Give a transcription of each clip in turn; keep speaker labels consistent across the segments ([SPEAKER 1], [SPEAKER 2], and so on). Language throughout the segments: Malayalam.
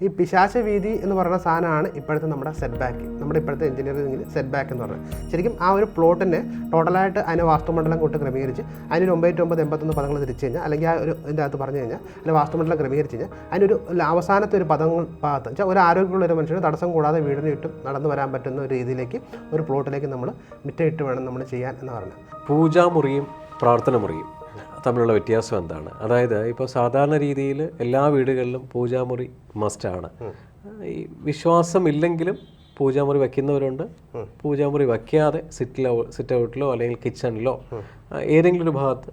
[SPEAKER 1] ഈ പിശാശ വീതി എന്ന് പറയുന്ന സാധനമാണ് ഇപ്പോഴത്തെ നമ്മുടെ സെറ്റ് ബാക്ക് നമ്മുടെ ഇപ്പോഴത്തെ എഞ്ചിനീയറിംഗിൽ സെറ്റ് ബാക്ക് എന്ന് പറയുന്നത്. ശരിക്കും ആ ഒരു പ്ലോട്ടിനെ ടോട്ടലായിട്ട് അതിനെ വാസ്തുമണ്ഡലം കൊണ്ട് ക്രമീകരിച്ച് അതിന് ഒമ്പത് ഒമ്പത് എൺപത്തൊന്ന് പദങ്ങൾ തിരിച്ചു കഴിഞ്ഞാൽ അല്ലെങ്കിൽ ആ ഒരു ഇതിന്റെ അകത്ത് പറഞ്ഞു കഴിഞ്ഞാൽ അല്ലെങ്കിൽ വാസ്തുമണ്ഡലം ക്രമീകരിച്ച് കഴിഞ്ഞാൽ അതിനൊരു അവസാനത്തെ ഒരു പദങ്ങൾ ഭാഗത്ത് വെച്ചാൽ ഒരു ആരോഗ്യമുള്ള ഒരു മനുഷ്യന് തടസ്സം കൂടാതെ വീടിന് ചുറ്റും നടന്നു വരാൻ പറ്റുന്ന ഒരു രീതിയിലേക്ക് ഒരു പ്ലോട്ടിലേക്ക് നമ്മൾ മിറ്റയിട്ട് വേണം നമ്മൾ ചെയ്യാൻ എന്ന് പറഞ്ഞത്
[SPEAKER 2] പൂജാമുറിയും പ്രാർത്ഥന മുറിയും തമ്മിലുള്ള വ്യത്യാസം എന്താണ്? അതായത് ഇപ്പോൾ സാധാരണ രീതിയിൽ എല്ലാ വീടുകളിലും പൂജാമുറി മസ്റ്റാണ് ഈ വിശ്വാസം ഇല്ലെങ്കിലും പൂജാമുറി വയ്ക്കുന്നവരുണ്ട് പൂജാമുറി വയ്ക്കാതെ സിറ്റിലോ സിറ്റ് ഔട്ടിലോ അല്ലെങ്കിൽ കിച്ചണിലോ ഏതെങ്കിലും ഒരു ഭാഗത്ത്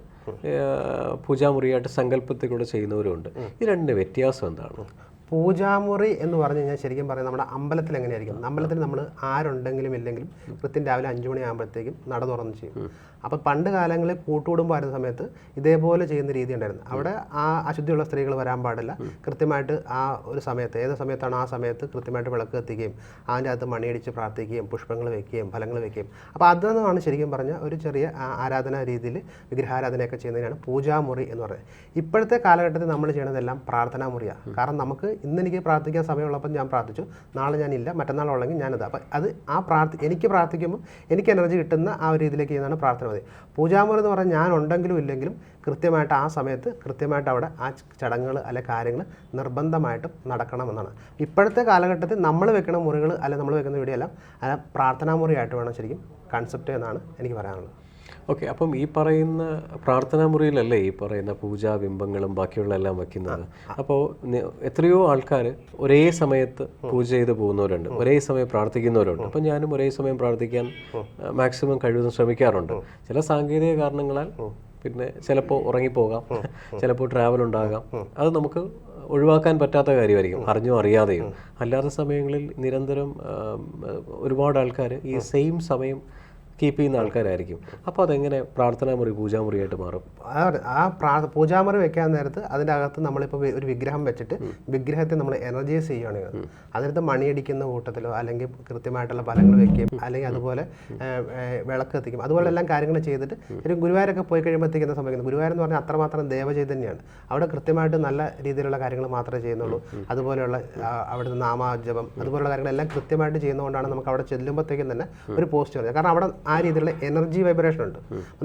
[SPEAKER 2] പൂജാമുറിയായിട്ട് സങ്കല്പത്തിൽ കൂടെ ചെയ്യുന്നവരുണ്ട് ഈ രണ്ടിന്റെ വ്യത്യാസം എന്താണ്?
[SPEAKER 1] പൂജാമുറി എന്ന് പറഞ്ഞു കഴിഞ്ഞാൽ ശരിക്കും പറയുന്നത് നമ്മുടെ അമ്പലത്തിൽ എങ്ങനെയായിരിക്കും? അമ്പലത്തിൽ നമ്മൾ ആരുണ്ടെങ്കിലും ഇല്ലെങ്കിലും കൃത്യം രാവിലെ അഞ്ചു മണിയാകുമ്പോഴത്തേക്കും നട തുറന്ന് ചെയ്യും. അപ്പോൾ പണ്ട് കാലങ്ങളിൽ കൂട്ടുകൂടുമ്പോൾ ആയിരുന്ന സമയത്ത് ഇതേപോലെ ചെയ്യുന്ന രീതി ഉണ്ടായിരുന്നു. അവിടെ ആ അശുദ്ധിയുള്ള സ്ത്രീകൾ വരാൻ പാടില്ല. കൃത്യമായിട്ട് ആ ഒരു സമയത്ത് ഏത് സമയത്താണ് ആ സമയത്ത് കൃത്യമായിട്ട് വിളക്ക് കത്തിക്കുകയും അതിന്റെ അകത്ത് മണിയടിച്ച് പ്രാർത്ഥിക്കുകയും പുഷ്പങ്ങൾ വെക്കുകയും ഫലങ്ങൾ വെക്കുകയും. അപ്പോൾ അതെന്നാണ് ശരിക്കും പറഞ്ഞ ഒരു ചെറിയ ആരാധന ആരാധനാ രീതിയിൽ വിഗ്രഹാരാധനയൊക്കെ ചെയ്യുന്നതിനാണ് പൂജാമുറി എന്ന് പറയുന്നത്. ഇപ്പോഴത്തെ കാലഘട്ടത്തിൽ നമ്മൾ ചെയ്യുന്നതെല്ലാം പ്രാർത്ഥനാ മുറിയാണ് കാരണം നമുക്ക് ഇന്ന് എനിക്ക് പ്രാർത്ഥിക്കാൻ സമയമുള്ളപ്പോൾ ഞാൻ പ്രാർത്ഥിച്ചു. നാളെ ഞാനില്ല മറ്റന്നാൾ ഉള്ളെങ്കിൽ ഞാനത്. അപ്പം അത് ആ പ്രാർത്ഥി എനിക്ക് പ്രാർത്ഥിക്കുമ്പോൾ എനിക്ക് എനർജി കിട്ടുന്ന ആ ഒരു രീതിയിലേക്ക് ചെയ്യുന്നതാണ് പ്രാർത്ഥന മതി പൂജാമുറി എന്ന് പറഞ്ഞാൽ ഞാൻ ഉണ്ടെങ്കിലും ഇല്ലെങ്കിലും കൃത്യമായിട്ട് ആ സമയത്ത് കൃത്യമായിട്ട് അവിടെ ആ ചടങ്ങുകൾ അല്ലെ കാര്യങ്ങൾ നിർബന്ധമായിട്ടും നടക്കണമെന്നാണ്. ഇപ്പോഴത്തെ കാലഘട്ടത്തിൽ നമ്മൾ വെക്കുന്ന മുറികൾ അല്ലെ നമ്മൾ വെക്കുന്ന വീഡിയോയെല്ലാം അല്ല പ്രാർത്ഥനാ മുറിയായിട്ട് വേണം ശരിക്കും കൺസെപ്റ്റ് എന്നാണ് എനിക്ക് പറയാനുള്ളത്.
[SPEAKER 2] ഓക്കെ അപ്പം ഈ പറയുന്ന പ്രാർത്ഥനാ മുറിയിലല്ലേ ഈ പറയുന്ന പൂജാ ബിംബങ്ങളും ബാക്കിയുള്ള എല്ലാം വയ്ക്കുന്നത് അപ്പോൾ എത്രയോ ആൾക്കാർ ഒരേ സമയത്ത് പൂജ ചെയ്ത് പോകുന്നവരുണ്ട് ഒരേ സമയം പ്രാർത്ഥിക്കുന്നവരുണ്ട്. അപ്പം ഞാനും ഒരേ സമയം പ്രാർത്ഥിക്കാൻ മാക്സിമം കഴിവതും ശ്രമിക്കാറുണ്ട്. ചില സാങ്കേതിക കാരണങ്ങളാൽ പിന്നെ ചിലപ്പോൾ ഉറങ്ങിപ്പോകാം ചിലപ്പോൾ ട്രാവൽ ഉണ്ടാകാം. അത് നമുക്ക് ഒഴിവാക്കാൻ പറ്റാത്ത കാര്യമായിരിക്കും അറിഞ്ഞോ അറിയാതെയും. അല്ലാത്ത സമയങ്ങളിൽ നിരന്തരം ഒരുപാട് ആൾക്കാർ ഈ സെയിം സമയം കീപ്പ് ചെയ്യുന്ന ആൾക്കാരായിരിക്കും. അപ്പോൾ അതെങ്ങനെ പ്രാർത്ഥനാ മുറി പൂജാമുറിയായിട്ട് മാറും?
[SPEAKER 1] ആ പ്രാ പൂജാമുറി വെക്കാൻ നേരത്ത് അതിന്റെ അകത്ത് നമ്മളിപ്പോൾ ഒരു വിഗ്രഹം വെച്ചിട്ട് വിഗ്രഹത്തെ നമ്മൾ എനർജൈസ് ചെയ്യുകയാണ് ചെയ്യുന്നത്. അതിനകത്ത് മണിയടിക്കുന്ന കൂട്ടത്തിലോ അല്ലെങ്കിൽ കൃത്യമായിട്ടുള്ള ഫലങ്ങൾ വെക്കുകയും അല്ലെങ്കിൽ അതുപോലെ വിളക്ക് എത്തിക്കും അതുപോലെ എല്ലാം കാര്യങ്ങൾ ചെയ്തിട്ട് ഒരു ഗുരുവായൂരൊക്കെ പോയി കഴിയുമ്പോഴത്തേക്ക് സംഭവിക്കുന്നത്? ഗുരുവായൂർ എന്ന് പറഞ്ഞാൽ അത്രമാത്രം ദേവചൈതന്യമാണ്. അവിടെ കൃത്യമായിട്ട് നല്ല രീതിയിലുള്ള കാര്യങ്ങൾ മാത്രമേ ചെയ്യുന്നുള്ളൂ. അതുപോലെയുള്ള അവിടുത്തെ നാമജപം അതുപോലുള്ള കാര്യങ്ങളെല്ലാം കൃത്യമായിട്ട് ചെയ്യുന്നതുകൊണ്ടാണ് നമുക്ക് അവിടെ ചെല്ലുമ്പോഴത്തേക്കും തന്നെ ഒരു പോസ്റ്റ് വരുന്നത്. കാരണം അവിടെ ആ രീതിയിലുള്ള എനർജി വൈബ്രേഷൻ ഉണ്ട്.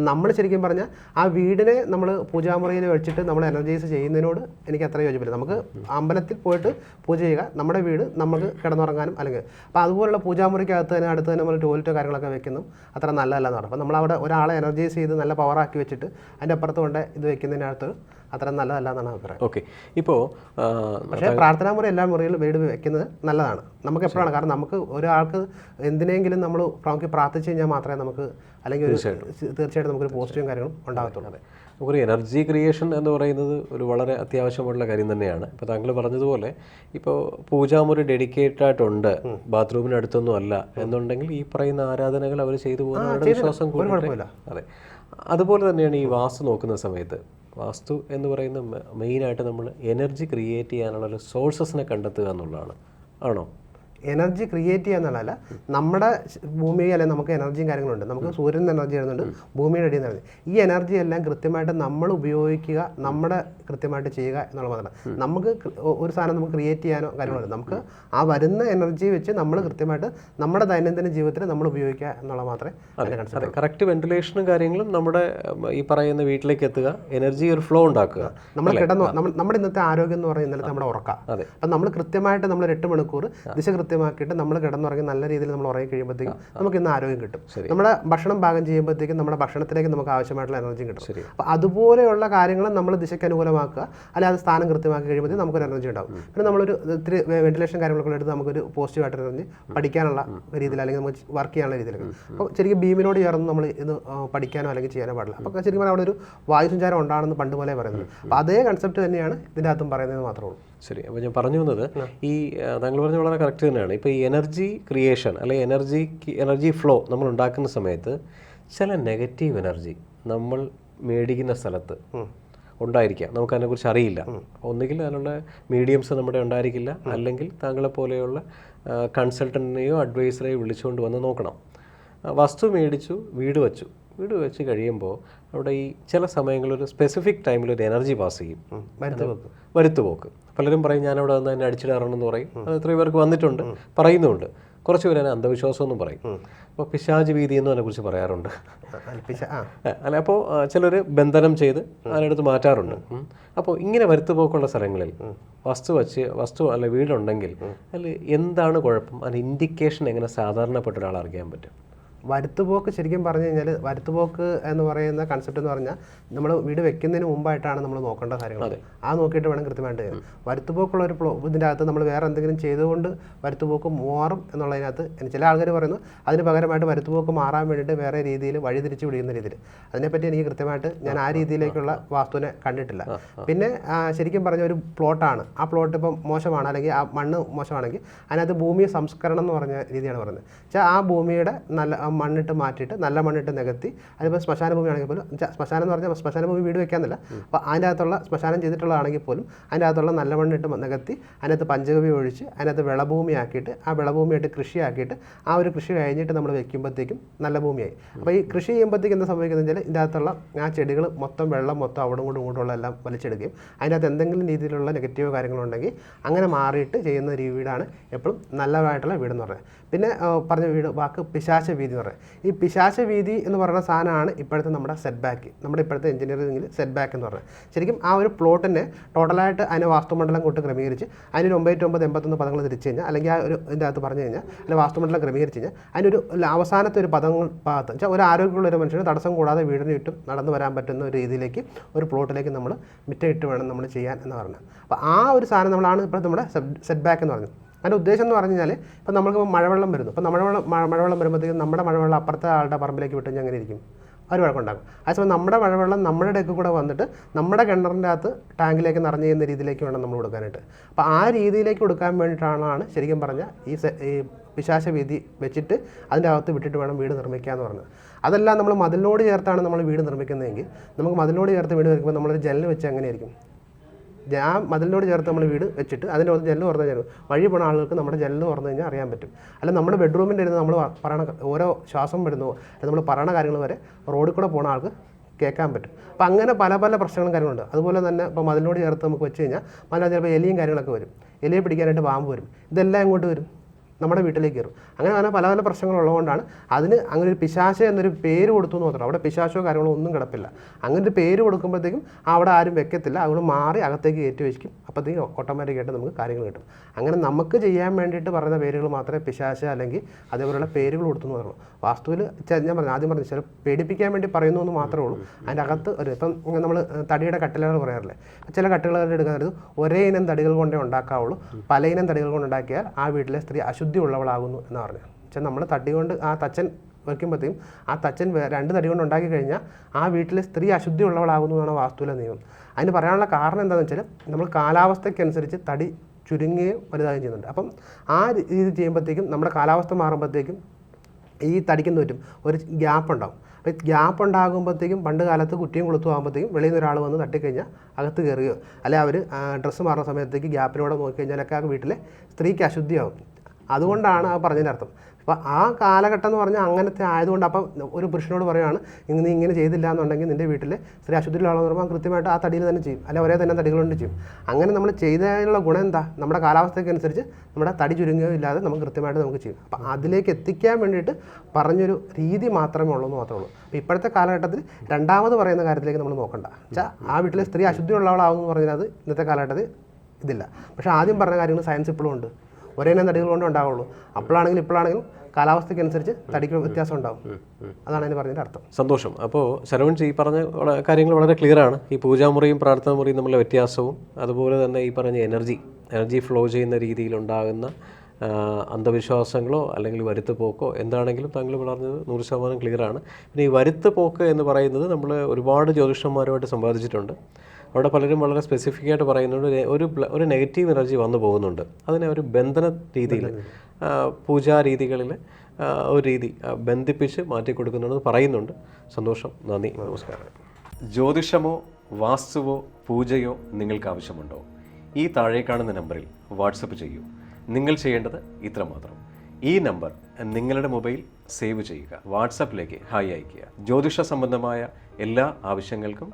[SPEAKER 1] നമ്മൾ ശരിക്കും പറഞ്ഞാൽ ആ വീടിനെ നമ്മൾ പൂജാമുറിയിൽ വെച്ചിട്ട് നമ്മൾ എനർജൈസ് ചെയ്യുന്നതിനോട് എനിക്ക് അത്ര യോജിപ്പില്ല. നമുക്ക് അമ്പലത്തിൽ പോയിട്ട് പൂജ ചെയ്യുക നമ്മുടെ വീട് നമുക്ക് കിടന്നുറങ്ങാനും അല്ലെങ്കിൽ അപ്പോൾ അതുപോലുള്ള പൂജാമുറിക്കകത്ത് തന്നെ അടുത്ത് തന്നെ നമ്മൾ ടോയ്ലറ്റോ കാര്യങ്ങളൊക്കെ വെക്കുന്നു. അത്ര നല്ലതല്ല എന്ന് പറഞ്ഞു അപ്പോൾ നമ്മളവിടെ ഒരാളെ എനർജൈസ് ചെയ്ത് നല്ല പവറാക്കി വെച്ചിട്ട് അതിന്റെ അപ്പുറത്ത് കൊണ്ട് ഇത് വെക്കുന്നതിനകത്ത് അത്ര നല്ലതല്ല എന്നാണ് അഭിപ്രായം.
[SPEAKER 2] ഓക്കെ. ഇപ്പോൾ
[SPEAKER 1] പക്ഷേ പ്രാർത്ഥനാ മുറി എല്ലാ മുറിയിലും വീട് വെക്കുന്നത് നല്ലതാണ്. നമുക്ക് എപ്പോഴാണ്? കാരണം നമുക്ക് ഒരാൾക്ക് എന്തിനെങ്കിലും നമ്മൾ നമുക്ക് പ്രാർത്ഥിച്ചു കഴിഞ്ഞാൽ മാത്രമേ നമുക്ക് അല്ലെങ്കിൽ ഒരു തീർച്ചയായിട്ടും. നമുക്കൊരു പോസിറ്റീവ് കാര്യങ്ങളും ഉണ്ടാകത്തുള്ളൂ
[SPEAKER 2] നമുക്കൊരു എനർജി ക്രിയേഷൻ എന്ന് പറയുന്നത് ഒരു വളരെ അത്യാവശ്യമുള്ള കാര്യം തന്നെയാണ്. ഇപ്പോൾ താങ്കൾ പറഞ്ഞതുപോലെ ഇപ്പോൾ പൂജാമുറി ഡെഡിക്കേറ്റഡ് ആയിട്ടുണ്ട്. ബാത്റൂമിനടുത്തൊന്നും അല്ല. എന്നുണ്ടെങ്കിൽ ഈ പറയുന്ന ആരാധനകൾ അവർ ചെയ്തു പോകുന്ന വിശ്വാസം
[SPEAKER 1] കൂടുതൽ.
[SPEAKER 2] അതെ. അതുപോലെ തന്നെയാണ് ഈ വാസ് നോക്കുന്ന സമയത്ത്. വാസ്തു എന്ന് പറയുന്ന മെയിനായിട്ട് നമ്മൾ എനർജി ക്രിയേറ്റ് ചെയ്യാനുള്ള ഒരു സോഴ്സസിനെ കണ്ടെത്തുക എന്നുള്ളതാണ്. ആണോ?
[SPEAKER 1] എനർജി ക്രിയേറ്റ് ചെയ്യുക എന്നുള്ളതല്ല നമ്മുടെ ഭൂമിയിൽ അല്ലെങ്കിൽ നമുക്ക് എനർജിയും കാര്യങ്ങളുണ്ട്. നമുക്ക് നിന്ന് എനർജി വരുന്നുണ്ട് ഭൂമിയുടെ അടിയിൽ നിന്ന് ഈ എനർജി എല്ലാം കൃത്യമായിട്ട് നമ്മൾ ഉപയോഗിക്കുക നമ്മുടെ കൃത്യമായിട്ട് ചെയ്യുക എന്നുള്ള മാത്രമാണ് നമുക്ക് ഒരു സാധനം നമുക്ക് ക്രിയേറ്റ് ചെയ്യാനോ കാര്യങ്ങളോ നമുക്ക് ആ വരുന്ന എനർജി വെച്ച് നമ്മൾ കൃത്യമായിട്ട് നമ്മുടെ ദൈനംദിന ജീവിതത്തിൽ നമ്മൾ ഉപയോഗിക്കുക എന്നുള്ള മാത്രമേ
[SPEAKER 2] കറക്റ്റ് വെന്റിലേഷനും കാര്യങ്ങളും നമ്മുടെ ഈ പറയുന്ന വീട്ടിലേക്ക് എത്തുക എനർജി ഒരു ഫ്ലോ ഉണ്ടാക്കുക.
[SPEAKER 1] നമ്മൾ കിടന്നു നമ്മുടെ ഇന്നത്തെ ആരോഗ്യം എന്ന് പറയുന്നത് ഇന്നലത്തെ നമ്മുടെ ഉറക്കാം. അപ്പം നമ്മൾ കൃത്യമായിട്ട് നമ്മൾ എട്ട് മണിക്കൂർ ദിശ കൃത്യമാക്കിയിട്ട് നമ്മൾ കിടന്നുറങ്ങി നല്ല രീതിയിൽ നമ്മൾ ഉറങ്ങി കഴിയുമ്പോഴത്തേക്കും നമുക്ക് ഇന്ന് ആരോഗ്യം കിട്ടും. നമ്മുടെ ഭക്ഷണം പാകം ചെയ്യുമ്പോഴത്തേക്കും നമ്മുടെ ഭക്ഷണത്തിലേക്ക് നമുക്ക് ആവശ്യമായിട്ടുള്ള എനർജി കിട്ടും. അപ്പോൾ അതുപോലെയുള്ള കാര്യങ്ങൾ നമ്മൾ ദിശയ്ക്ക് അനുകൂലമാക്കുക. അല്ലാതെ അത് സ്ഥാനം കൃത്യമാക്കി കഴിയുമ്പോഴത്തേക്കും നമുക്കൊരു എനർജി ഉണ്ടാവും. പിന്നെ നമ്മളൊരു ഇത്തിരി വെന്റിലേഷൻ കാര്യങ്ങളൊക്കെ എടുത്ത് നമുക്കൊരു പോസിറ്റീവായിട്ട് എനർജി പഠിക്കാനുള്ള രീതിയിൽ അല്ലെങ്കിൽ നമുക്ക് വർക്ക് ചെയ്യാനുള്ള രീതിയിലൊക്കെ അപ്പോൾ ശരിക്കും ഭീമിനോട് ചേർന്ന് നമ്മൾ ഇത് പഠിക്കാനോ അല്ലെങ്കിൽ ചെയ്യാനോ പാടില്ല. അപ്പോൾ ശരിക്കും അവിടെ ഒരു വായു സഞ്ചാരം ഉണ്ടാണെന്ന് പണ്ട് പോലെ പറയുന്നത്. അപ്പോൾ അതേ കൺസെപ്റ്റ് തന്നെയാണ് ഇതിന്റെ അകത്തും പറയുന്നത് മാത്രമേ ഉള്ളൂ.
[SPEAKER 2] ശരി അപ്പോൾ ഞാൻ പറഞ്ഞു വന്നത് ഈ താങ്കൾ പറഞ്ഞ വളരെ കറക്റ്റ് തന്നെയാണ്. ഇപ്പോൾ ഈ എനർജി ക്രിയേഷൻ അല്ലെങ്കിൽ എനർജി എനർജി ഫ്ലോ നമ്മൾ ഉണ്ടാക്കുന്ന സമയത്ത് ചില നെഗറ്റീവ് എനർജി നമ്മൾ മേടിക്കുന്ന സ്ഥലത്ത് ഉണ്ടായിരിക്കാം. നമുക്ക് അതിനെക്കുറിച്ച് അറിയില്ല. ഒന്നുകിൽ അതിനുള്ള മീഡിയംസ് നമ്മുടെ ഉണ്ടായിരിക്കില്ല. അല്ലെങ്കിൽ താങ്കളെ പോലെയുള്ള കൺസൾട്ടന്റിനെയോ അഡ്വൈസറെയോ വിളിച്ചുകൊണ്ട് വന്ന് നോക്കണം. വസ്തു മേടിച്ചു വീട് വച്ചു. വീട് വെച്ച് കഴിയുമ്പോൾ അവിടെ ഈ ചില സമയങ്ങളിൽ ഒരു സ്പെസിഫിക് ടൈമിൽ ഒരു എനർജി പാസ് ചെയ്യും. വരുത്തുപോക്ക്. പലരും പറയും ഞാൻ അവിടെ വന്ന് തന്നെ അടിച്ചിടാറുണ്ടെന്ന് പറയും. അത് എത്രയോ പേർക്ക് വന്നിട്ടുണ്ട്. പറയുന്നുമുണ്ട്. കുറച്ച് പേര് അതിനെ അന്ധവിശ്വാസം എന്നും പറയും. അപ്പോൾ പിശാജ് വീതി എന്നും അതിനെക്കുറിച്ച് പറയാറുണ്ട്. അല്ല അപ്പോൾ ചിലർ ബന്ധനം ചെയ്ത് അതിനടുത്ത് മാറ്റാറുണ്ട്. അപ്പോൾ ഇങ്ങനെ വരുത്തുപോക്കുള്ള സ്ഥലങ്ങളിൽ വസ്തു വച്ച് വസ്തു അല്ല വീടുണ്ടെങ്കിൽ അതിൽ എന്താണ് കുഴപ്പം? അതിന് ഇൻഡിക്കേഷൻ എങ്ങനെ സാധാരണപ്പെട്ട ഒരാൾ അറിയാൻ പറ്റും?
[SPEAKER 1] വരുത്തുപോക്ക് ശരിക്കും പറഞ്ഞു കഴിഞ്ഞാൽ വരുത്തുപോക്ക് എന്ന് പറയുന്ന കൺസെപ്റ്റ് എന്ന് പറഞ്ഞാൽ നമ്മൾ വീട് വെക്കുന്നതിന് മുമ്പായിട്ടാണ് നമ്മൾ നോക്കേണ്ട കാര്യങ്ങൾ ആ നോക്കിയിട്ട് വേണം കൃത്യമായിട്ട് വരുത്തുപോക്കുള്ള ഒരു പ്ലോ- ഇതിന്റെ അകത്ത് നമ്മൾ വേറെ എന്തെങ്കിലും ചെയ്തുകൊണ്ട് വരുത്തുപോക്ക് മാറും എന്നുള്ളതിനകത്ത് ചില ആൾക്കാർ പറയുന്നു. അതിന് പകരമായിട്ട് വരുത്തുപോക്ക് മാറാൻ വേണ്ടിയിട്ട് വേറെ രീതിയിൽ വഴിതിരിച്ച് വിടിയുന്ന രീതിയിൽ അതിനെപ്പറ്റി എനിക്ക് കൃത്യമായിട്ട് ഞാൻ ആ രീതിയിലേക്കുള്ള വാസ്തുവിനെ കണ്ടിട്ടില്ല. പിന്നെ ശരിക്കും പറഞ്ഞ ഒരു പ്ലോട്ടാണ്. ആ പ്ലോട്ട് ഇപ്പം മോശമാണ്. അല്ലെങ്കിൽ ആ മണ്ണ് മോശമാണെങ്കിൽ അതിനകത്ത് ഭൂമി സംസ്കരണം എന്ന് പറഞ്ഞ രീതിയാണ് പറയുന്നത്. വെച്ചാൽ ആ ഭൂമിയുടെ നല്ല മണ്ണിട്ട് മാറ്റിയിട്ട് നല്ല മണ്ണിട്ട് നികത്തി. അതിപ്പോൾ ശ്മശാന ഭൂമി ആണെങ്കിൽ പോലും ശ്മശാനം എന്ന് പറഞ്ഞാൽ ശ്മശാന ഭൂമി വീട് വെക്കാന്നില്ല. അപ്പോൾ അതിന്റെ അകത്തുള്ള ശ്മശാനം ചെയ്തിട്ടുള്ളതാണെങ്കിൽ പോലും അതിന്റെ അകത്തുള്ള നല്ല മണ്ണിട്ട് നികത്തി അതിനകത്ത് പഞ്ചഗവി ഒഴിച്ച് അതിനകത്ത് വിളഭൂമിയാക്കിയിട്ട് ആ വിളഭൂമിയായിട്ട് കൃഷിയാക്കിയിട്ട് ആ ഒരു കൃഷി കഴിഞ്ഞിട്ട് നമ്മൾ വെക്കുമ്പോഴത്തേക്കും നല്ല ഭൂമിയായി. അപ്പോൾ ഈ കൃഷി ചെയ്യുമ്പോഴത്തേക്കും എന്താ സംഭവിക്കുന്നത് വെച്ചാൽ ഇതിന്റെ അകത്തുള്ള ആ ചെടികൾ മൊത്തം വെള്ളം മൊത്തം അവിടെ കൂടെ ഇങ്ങോട്ടുള്ള എല്ലാം വലിച്ചെടുക്കുകയും അതിനകത്ത് എന്തെങ്കിലും രീതിയിലുള്ള നെഗറ്റീവ് കാര്യങ്ങളുണ്ടെങ്കിൽ അങ്ങനെ മാറിയിട്ട് ചെയ്യുന്ന ഒരു വീടാണ് എപ്പോഴും നല്ലതായിട്ടുള്ള വീടെന്ന് പറയുന്നത്. പിന്നെ പറഞ്ഞ വീട് വാക്ക് പിശാച വീതി എന്ന് ഈ പിശാശ വീതി എന്ന് പറയുന്ന സാധനമാണ് ഇപ്പോഴത്തെ നമ്മുടെ സെറ്റ് ബാക്ക് നമ്മുടെ ഇപ്പോഴത്തെ എഞ്ചിനീയറിംഗിൽ സെറ്റ് ബാക്ക് എന്ന് പറയുന്നത്. ശരിക്കും ആ ഒരു പ്ലോട്ടിനെ ടോട്ടലായിട്ട് അതിനെ വാസ്തുമണ്ഡലം കൊണ്ട് ക്രമീകരിച്ച് അതിനൊരു ഒമ്പത് ഒമ്പത് എൺപത്തൊന്ന് പദങ്ങൾ തിരിച്ചു കഴിഞ്ഞാൽ അല്ലെങ്കിൽ ആ ഒരു ഇതിന്റെ അകത്ത് പറഞ്ഞു കഴിഞ്ഞാൽ അല്ലെങ്കിൽ വാസ്തുമണ്ഡലം ക്രമീകരിച്ച് കഴിഞ്ഞാൽ അതിനൊരു അവസാനത്തെ ഒരു പദങ്ങൾ ഭാഗത്ത് വെച്ചാൽ ഒരു ആരോഗ്യമുള്ള ഒരു മനുഷ്യന് തടസ്സം കൂടാതെ വീടിന് ചുറ്റും നടന്നു വരാൻ പറ്റുന്ന ഒരു രീതിയിലേക്ക് ഒരു പ്ലോട്ടിലേക്ക് നമ്മൾ മിറ്റയിട്ട് വേണം നമ്മൾ ചെയ്യാൻ എന്ന് പറഞ്ഞത് അപ്പോൾ ആ ഒരു സാധനം നമ്മളാണ് ഇപ്പോൾ നമ്മുടെ സെറ്റ് ബാക്ക് എന്ന് പറയുന്നത് അതിന്റെ ഉദ്ദേശം എന്ന് പറഞ്ഞു കഴിഞ്ഞാൽ ഇപ്പം നമുക്ക് മഴവെള്ളം വരുന്നു. ഇപ്പം മഴവെള്ളം മഴവെള്ളം വരുമ്പോഴത്തേക്കും നമ്മുടെ മഴവെള്ളം അപ്പുറത്തെ ആളുടെ പറമ്പിലേക്ക് വിട്ട് കഴിഞ്ഞാൽ അങ്ങനെ ഇരിക്കും. അവർ വഴക്കുണ്ടാകും. അതേസമയം നമ്മുടെ മഴവെള്ളം നമ്മുടെ ഡെക്ക് കൂടെ വന്നിട്ട് നമ്മുടെ കിണറിന്റെ അകത്ത് ടാങ്കിലേക്ക് നിറഞ്ഞു ചെയ്യുന്ന രീതിയിലേക്ക് വേണം നമ്മൾ കൊടുക്കാനായിട്ട്. അപ്പോൾ ആ രീതിയിലേക്ക് കൊടുക്കാൻ വേണ്ടിയിട്ടാണ് ശരിക്കും പറഞ്ഞാൽ ഈ ഈ പിശാശ വീതി വെച്ചിട്ട് അതിന്റെ അകത്ത് വിട്ടിട്ട് വേണം വീട് നിർമ്മിക്കുക എന്ന് പറഞ്ഞത്. അതെല്ലാം നമ്മൾ മതിലിനോട് ചേർത്താണ് നമ്മൾ വീട് നിർമ്മിക്കുന്നതെങ്കിൽ നമുക്ക് മതിലിനോട് ചേർത്ത് വീട് നിർമ്മിക്കുമ്പോൾ നമ്മളൊരു ജനൽ വെച്ച് എങ്ങനെയായിരിക്കും ആ മതിലിനോട് ചേർത്ത് നമ്മൾ വീട് വെച്ചിട്ട് അതിന്റെ ഒന്ന് ജനൽ തുറന്നു കഴിഞ്ഞാൽ വഴി പോണ ആളുകൾക്ക് നമ്മുടെ ജനൽ തുറന്നു കഴിഞ്ഞാൽ അറിയാൻ പറ്റും. അല്ല നമ്മുടെ ബെഡ്റൂമിന്റെ ഇരുന്ന് നമ്മൾ പറയണ ഓരോ ശ്വാസം വരുന്നു അല്ലെങ്കിൽ നമ്മൾ പറയണ കാര്യങ്ങൾ വരെ റോഡിൽ കൂടെ പോണ ആൾക്ക് കേൾക്കാൻ പറ്റും. അപ്പോൾ അങ്ങനെ പല പല പ്രശ്നങ്ങളും കാര്യങ്ങളുണ്ട്. അതുപോലെ തന്നെ ഇപ്പോൾ മതിലിനോട് ചേർത്ത് നമുക്ക് വെച്ച് കഴിഞ്ഞാൽ മതിൽ ചിലപ്പോൾ എലിയും കാര്യങ്ങളൊക്കെ വരും. എലിയെ പിടിക്കാനായിട്ട് പാമ്പ് വരും. ഇതെല്ലാം ഇങ്ങോട്ട് വരും? നമ്മുടെ വീട്ടിലേക്ക് കയറും. അങ്ങനെ അങ്ങനെ പല പല പ്രശ്നങ്ങളുള്ളതുകൊണ്ടാണ് അതിന് അങ്ങനെ ഒരു പിശാശ എന്നൊരു പേര് കൊടുത്തു എന്ന് മാത്രം. അവിടെ പിശാശോ കാര്യങ്ങളോ ഒന്നും കിടപ്പില്ല. അങ്ങനെ ഒരു പേര് കൊടുക്കുമ്പോഴത്തേക്കും അവിടെ ആരും വെക്കത്തില്ല. അതുകൊണ്ട് മാറി അകത്തേക്ക് കയറ്റി വെച്ചിരിക്കും അപ്പോഴത്തേക്കും ഓട്ടോമാറ്റിക്കായിട്ട് നമുക്ക് കാര്യങ്ങൾ കിട്ടും. അങ്ങനെ നമുക്ക് ചെയ്യാൻ വേണ്ടിയിട്ട് പറയുന്ന പേരുകൾ മാത്രമേ പിശാശ അല്ലെങ്കിൽ അതേപോലെയുള്ള പേരുകൾ കൊടുത്തു എന്ന് പറയുള്ളൂ. വാസ്തുവിൽ ഞാൻ പറഞ്ഞു ആദ്യം പറഞ്ഞു ചില പേടിപ്പിക്കാൻ വേണ്ടി പറയുന്നു എന്ന് മാത്രമേ ഉള്ളൂ. അതിന്റെ അകത്ത് ഒരു ഇപ്പം നമ്മൾ തടിയുടെ കട്ടിലുകൾ പറയാറില്ലേ? ചില കട്ടിലുകൾ എടുക്കുന്നത് ഒരേ ഇനം തടികൾ കൊണ്ടേ ഉണ്ടാക്കാവുള്ളൂ. പല ഇനം തടികൾ കൊണ്ട് ഉണ്ടാക്കിയാൽ ആ വീട്ടിലെ സ്ത്രീ അശുദ്ധി ഉള്ളവളാകുന്നു എന്ന് പറഞ്ഞു വെച്ചാൽ നമ്മൾ തടി കൊണ്ട് ആ തച്ചൻ വയ്ക്കുമ്പോഴത്തേക്കും ആ തച്ചൻ രണ്ട് തടി കൊണ്ട് ഉണ്ടാക്കി കഴിഞ്ഞാൽ ആ വീട്ടിലെ സ്ത്രീ അശുദ്ധി ഉള്ളവളാകുന്നു എന്നാണ് വാസ്തുവിലെ നിയമം. അതിന് പറയാനുള്ള കാരണം എന്താണെന്ന് വെച്ചാൽ നമ്മൾ കാലാവസ്ഥയ്ക്കനുസരിച്ച് തടി ചുരുങ്ങുകയും വലുതാകുകയും ചെയ്യുന്നുണ്ട്. അപ്പം ആ രീതി ചെയ്യുമ്പോഴത്തേക്കും നമ്മുടെ കാലാവസ്ഥ മാറുമ്പോഴത്തേക്കും ഈ തടിക്കുന്ന പറ്റും? ഒരു ഗ്യാപ്പ് ഉണ്ടാവും. അപ്പോൾ ഗ്യാപ്പ് ഉണ്ടാകുമ്പോഴത്തേക്കും പണ്ട് കാലത്ത് കുറ്റിയും കൊളുത്തും ആകുമ്പോഴത്തേക്കും വെളിയിൽ നിന്ന് ഒരാൾ വന്ന് തട്ടിക്കഴിഞ്ഞാൽ അകത്ത് കയറുകയോ അല്ലെ അവർ ഡ്രസ്സ് മാറുന്ന സമയത്തേക്ക് ഗ്യാപ്പിലൂടെ നോക്കിക്കഴിഞ്ഞാലൊക്കെ ആ വീട്ടിലെ സ്ത്രീക്ക് അശുദ്ധിയാവും. അതുകൊണ്ടാണ് ആ പറഞ്ഞതിന്റെ അർത്ഥം. അപ്പോൾ ആ കാലഘട്ടം എന്ന് പറഞ്ഞാൽ അങ്ങനത്തെ ആയതുകൊണ്ട് അപ്പം ഒരു പുരുഷനോട് പറയുകയാണ് നീ ഇങ്ങനെ ചെയ്തില്ല എന്നുണ്ടെങ്കിൽ നിന്റെ വീട്ടിൽ സ്ത്രീ അശുദ്ധിയിലാണെന്ന് പറയുമ്പോൾ കൃത്യമായിട്ട് ആ തടിയിൽ തന്നെ ചെയ്യും. അല്ലെ ഒരേ തന്നെ തടികൾ കൊണ്ട് ചെയ്യും. അങ്ങനെ നമ്മൾ ചെയ്തതിനുള്ള ഗുണം എന്താ? നമ്മുടെ കാലാവസ്ഥയ്ക്ക് അനുസരിച്ച് നമ്മുടെ തടി ചുരുങ്ങുകയോ ഇല്ലാതെ നമുക്ക് കൃത്യമായിട്ട് നമുക്ക് ചെയ്യും. അപ്പം അതിലേക്ക് എത്തിക്കാൻ വേണ്ടിയിട്ട് പറഞ്ഞൊരു രീതി മാത്രമേ ഉള്ളൂ എന്ന് മാത്രമേ ഉള്ളൂ. അപ്പോൾ ഇപ്പോഴത്തെ കാലഘട്ടത്തിൽ രണ്ടാമത് പറയുന്ന കാര്യത്തിലേക്ക് നമ്മൾ നോക്കണ്ട. വെച്ചാൽ ആ വീട്ടിലെ സ്ത്രീ അശുദ്ധിയുള്ളവളാവും എന്ന് പറഞ്ഞാൽ അത് ഇന്നത്തെ കാലഘട്ടത്തിൽ ഇതില്ല. പക്ഷേ ആദ്യം പറഞ്ഞ കാര്യങ്ങൾ സയൻസ് ഇപ്പോഴും ഉണ്ട്. ഒരേ തടികൾ കൊണ്ടേ ഉണ്ടാവുള്ളൂ. അപ്പോഴാണെങ്കിലും ഇപ്പോഴാണെങ്കിലും കാലാവസ്ഥയ്ക്ക് അനുസരിച്ച് തടിക്ക് വ്യത്യാസം ഉണ്ടാവും. അതാണ് അതിന് പറഞ്ഞതിന്റെ അർത്ഥം.
[SPEAKER 2] സന്തോഷം. അപ്പോൾ ശരവൺ ഈ പറഞ്ഞ കാര്യങ്ങൾ വളരെ ക്ലിയറാണ് ഈ പൂജാമുറിയും പ്രാർത്ഥന മുറിയും തമ്മിലുള്ള വ്യത്യാസവും അതുപോലെ തന്നെ ഈ പറഞ്ഞ എനർജി എനർജി ഫ്ലോ ചെയ്യുന്ന രീതിയിലുണ്ടാകുന്ന അന്ധവിശ്വാസങ്ങളോ അല്ലെങ്കിൽ വരുത്ത് പോക്കോ എന്താണെങ്കിലും താങ്കൾ പറഞ്ഞത് നൂറ് ശതമാനം ക്ലിയറാണ് പിന്നെ ഈ വരുത്ത് പോക്ക് എന്ന് പറയുന്നത് നമ്മൾ ഒരുപാട് ജ്യോതിഷന്മാരുമായിട്ട് സമ്പാദിച്ചിട്ടുണ്ട് അവിടെ പലരും വളരെ സ്പെസിഫിക് ആയിട്ട് പറയുന്നുണ്ട് ഒരു- ഒരു നെഗറ്റീവ് എനർജി വന്നു പോകുന്നുണ്ട്. അതിനെ ഒരു ബന്ധന രീതിയിൽ പൂജാ രീതികളിൽ ഒരു രീതി ബന്ധിപ്പിച്ച് മാറ്റി കൊടുക്കുന്നുണ്ടെന്ന് പറയുന്നുണ്ട്. സന്തോഷം നന്ദി നമസ്കാരം. ജ്യോതിഷമോ വാസ്തുവോ പൂജയോ നിങ്ങൾക്ക് ആവശ്യമുണ്ടോ ഈ താഴെ കാണുന്ന നമ്പറിൽ വാട്സപ്പ് ചെയ്യൂ. നിങ്ങൾ ചെയ്യേണ്ടത് ഇത്രമാത്രം. ഈ നമ്പർ നിങ്ങളുടെ മൊബൈൽ സേവ് ചെയ്യുക. വാട്സപ്പിലേക്ക് ഹായ് അയയ്ക്കുക. ജ്യോതിഷ സംബന്ധമായ എല്ലാ ആവശ്യങ്ങൾക്കും